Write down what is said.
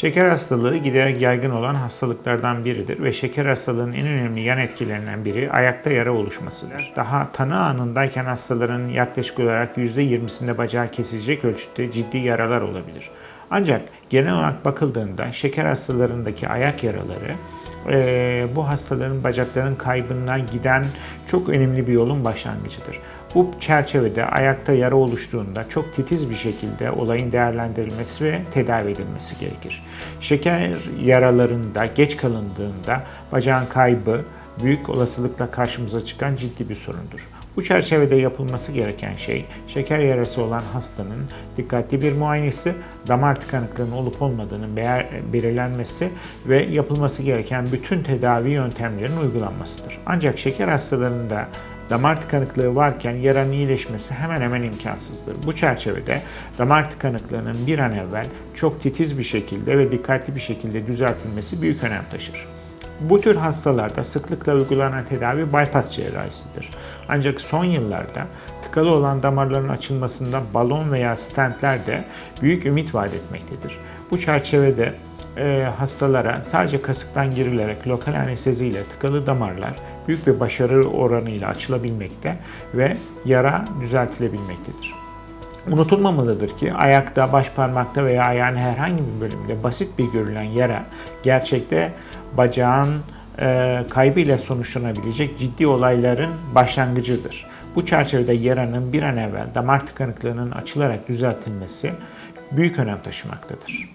Şeker hastalığı giderek yaygın olan hastalıklardan biridir ve şeker hastalığının en önemli yan etkilerinden biri ayakta yara oluşmasıdır. Daha tanı anındayken hastaların yaklaşık olarak %20'sinde bacağı kesilecek ölçüde ciddi yaralar olabilir. Ancak genel olarak bakıldığında şeker hastalarındaki ayak yaraları eee, bu hastaların bacaklarının kaybına giden çok önemli bir yolun başlangıcıdır. Bu çerçevede ayakta yara oluştuğunda çok titiz bir şekilde olayın değerlendirilmesi ve tedavi edilmesi gerekir. Şeker yaralarında geç kalındığında bacağın kaybı büyük olasılıkla karşımıza çıkan ciddi bir sorundur. Bu çerçevede yapılması gereken şey şeker yarası olan hastanın dikkatli bir muayenesi, damar tıkanıklığının olup olmadığının belirlenmesi ve yapılması gereken bütün tedavi yöntemlerinin uygulanmasıdır. Ancak şeker hastalarında damar tıkanıklığı varken yaranın iyileşmesi hemen hemen imkansızdır. Bu çerçevede damar tıkanıklığının bir an evvel çok titiz bir şekilde ve dikkatli bir şekilde düzeltilmesi büyük önem taşır. Bu tür hastalarda sıklıkla uygulanan tedavi bypass cerrahisidir. Ancak son yıllarda tıkalı olan damarların açılmasında balon veya stentler de büyük ümit vaat etmektedir. Bu çerçevede e, hastalara sadece kasıktan girilerek lokal anestezi ile tıkalı damarlar büyük bir başarı oranıyla açılabilmekte ve yara düzeltilebilmektedir. Unutulmamalıdır ki ayakta, baş parmakta veya ayağın herhangi bir bölümünde basit bir görülen yara gerçekte bacağın e, kaybıyla sonuçlanabilecek ciddi olayların başlangıcıdır. Bu çerçevede yaranın bir an evvel damar tıkanıklığının açılarak düzeltilmesi büyük önem taşımaktadır.